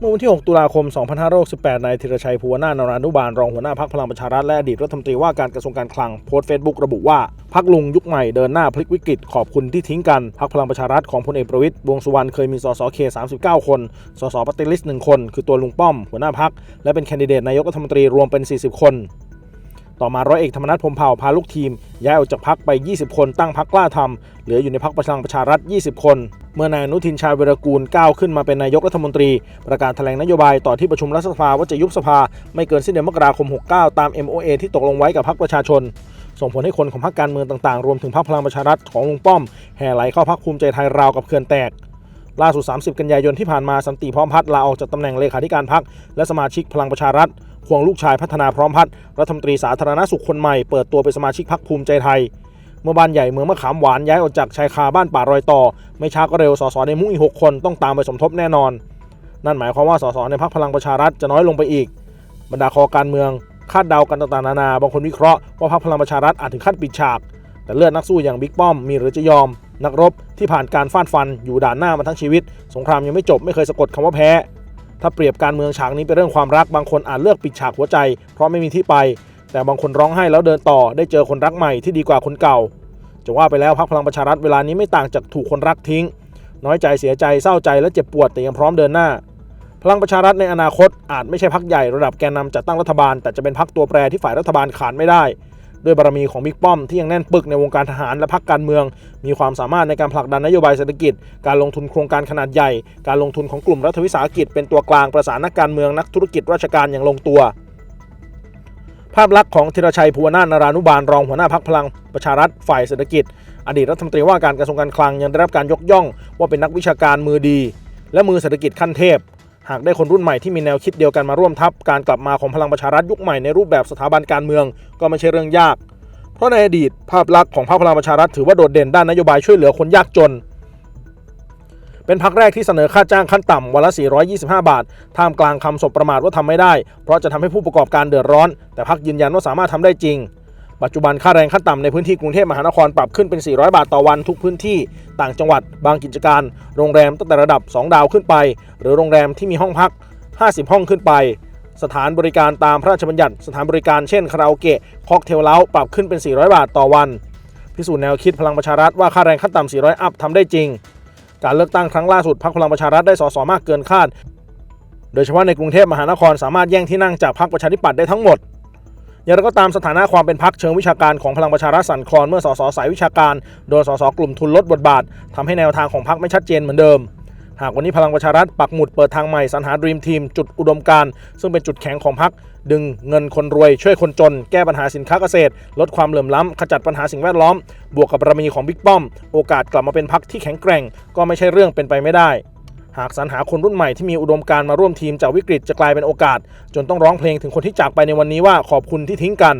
เมื่อวันที่ 6 ตุลาคม 2568 นายธีรชัยภูวนาถนรานุบาลรองหัวหน้าพักพลังประชารัฐและอดีตรัฐมนตรีว่าการกระทรวงการคลังโพสต์เฟซบุ๊กระบุว่าพักลุงยุคใหม่เดินหน้าพลิกวิกฤตขอบคุณที่ทิ้งกันพักพลังประชารัฐของพลเอกประวิตยวงสุวรรณเคยมีสสเค39 คน สสปฏิลิสต์หนึ่งคน คือตัวลุงป้อมหัวหน้าพักและเป็นแคนดิเดตนายกรัฐมนตรีรวมเป็น 40 คน ต่อมาร้อยเอกธรรมนัฐพมเผ่าพาลูกทีม ย้ายออกจากพักไป 20 คนตั้งพักกล้าทำเหลืออยู่ในพักพลังประชารัฐ 20 คน เมื่อนายอนุทินชาญวิรกูลก้าวขึ้นมาเป็นนายกรัฐมนตรี ประกาศแถลงนโยบายต่อที่ประชุมรัฐสภาว่าจะยุบสภาไม่เกินสิ้นเดือนมกราคม 69 ตาม MOA ที่ตกลงไว้กับพรรคประชาชน ส่งผลให้คนของพรรคการเมืองต่างๆ รวมถึงพรรคพลังประชารัฐของลุงป้อมแห่ไหลเข้าพรรคภูมิใจไทยราวกับเขื่อนแตกล่าสุด 30 กันยายนที่ผ่านมา สันติพร้อมพัฒน์ลาออกจากตำแหน่งเลขาธิการพรรคและสมาชิกพลังประชารัฐ ควงลูกชายพัฒนาพร้อมพัฒน์รัฐมนตรีสาธารณสุขคนใหม่เปิดตัวเป็นสมาชิกพรรคภูมิใจไทย เมื่อบ้านใหญ่เมืองมะขามหวานย้ายออกจากชายคาบ้านป่ารอยต่อ ไม่ช้าก็เร็วสสในมุ้งอีกหกคนต้องตามไปสมทบแน่นอน นั่นหมายความว่าสสในพรรคพลังประชารัฐจะน้อยลงไปอีก บรรดาคอการเมืองคาดเดากันต่างๆนานาบางคนวิเคราะห์ว่าพรรคพลังประชารัฐอาจถึงขั้นปิดฉาก แต่เลือดนักสู้อย่างบิ๊กป้อมมีหรือจะยอม นักรบที่ผ่านการฟาดฟันอยู่ด่านหน้ามาทั้งชีวิต สงครามยังไม่จบไม่เคยสะกดคำว่าแพ้ ถ้าเปรียบการเมืองฉากนี้เป็นเรื่องความรักบางคนอาจเลือกปิดฉากหัวใจ เพราะไม่มีที่ไป แต่บางคนร้องไห้แล้วเดินต่อ ได้เจอคนรักใหม่ที่ดีกว่าคนเก่าจะว่าไปแล้วพรรคพลังประชารัฐเวลานี้ไม่ต่างจากถูกคนรักทิ้ง น้อยใจเสียใจเศร้าใจและเจ็บปวดแต่ยังพร้อมเดินหน้า พลังประชารัฐในอนาคตอาจไม่ใช่พรรคใหญ่ระดับแกนนำจัดตั้งรัฐบาล แต่จะเป็นพรรคตัวแปรที่ฝ่ายรัฐบาลขาดไม่ได้ ด้วยบารมีของบิ๊กป้อมที่ยังแน่นปึกในวงการทหารและพรรคการเมือง มีความสามารถในการผลักดันนโยบายเศรษฐกิจ การลงทุนโครงการขนาดใหญ่ การลงทุนของกลุ่มรัฐวิสาหกิจเป็นตัวกลางประสานนักการเมืองนักธุรกิจราชการอย่างลงตัว ภาพลักษณ์ของธีรชัยภูวนาถนรานุบาลรองหัวหน้าพักพลังประชารัฐฝ่ายเศรษฐกิจ อดีตรัฐมนตรีว่าการกระทรวงการคลังยังได้รับการยกย่อง ว่าเป็นนักวิชาการมือดี และมือเศรษฐกิจขั้นเทพ หากได้คนรุ่นใหม่ที่มีแนวคิดเดียวกันมาร่วมทัพการกลับมาของพลังประชารัฐยุคใหม่ในรูปแบบสถาบันการเมืองก็ไม่ใช่เรื่องยาก เพราะในอดีตภาพลักษณ์ของพรรคพลังประชารัฐถือว่าโดดเด่นด้านนโยบายช่วยเหลือคนยากจน เป็นพรรคแรกที่เสนอค่าจ้างขั้นต่ำวันละ 425 บาท ท่ามกลางคำสบประมาทว่าทำไม่ได้ เพราะจะทำให้ผู้ประกอบการเดือดร้อน แต่พรรคยืนยันว่าสามารถทำได้จริง ปัจจุบันค่าแรงขั้นต่ำในพื้นที่กรุงเทพมหานครปรับขึ้นเป็น 400 บาทต่อวันทุกพื้นที่ต่างจังหวัด บางกิจการ โรงแรมตั้งแต่ระดับ 2 ดาวขึ้นไป หรือโรงแรมที่มีห้องพัก 50 ห้องขึ้นไป สถานบริการตามพระราชบัญญัติ สถานบริการเช่นคาราโอเกะค็อกเทลเล้าปรับขึ้นเป็น 400 บาทต่อวัน พิสูจน์แนวคิดพลังประชารัฐว่าค่าแรงขั้นต่ำ 400 อัพทำได้จริง การเลือกตั้งครั้งล่าสุดพรรคพลังประชารัฐได้สสมากเกินคาด โดยเฉพาะในกรุงเทพมหานครสามารถแย่งที่นั่งจากพรรคประชาธิปัตย์ได้ทั้งหมด อย่างไรก็ตามสถานะความเป็นพรรคเชิงวิชาการของพลังประชารัฐสั่นคลอนเมื่อสสสายวิชาการ โดนสสกลุ่มทุนลดบทบาททำให้แนวทางของพรรคไม่ชัดเจนเหมือนเดิม หากวันนี้พลังประชารัฐปักหมุดเปิดทางใหม่สรรหาดรีมทีมจุดอุดมการณ์ซึ่งเป็นจุดแข็งของพรรคดึงเงินคนรวยช่วยคนจน แก้ปัญหาสินค้าเกษตร ลดความเหลื่อมล้ำ ขจัดปัญหาสิ่งแวดล้อม บวกกับบารมีของบิ๊กป้อม โอกาสกลับมาเป็นพรรคที่แข็งแกร่ง ก็ไม่ใช่เรื่องเป็นไปไม่ได้ หากสรรหาคนรุ่นใหม่ที่มีอุดมการณ์มาร่วมทีมจากวิกฤตจะกลายเป็นโอกาส จนต้องร้องเพลงถึงคนที่จากไปในวันนี้ว่าขอบคุณที่ทิ้งกัน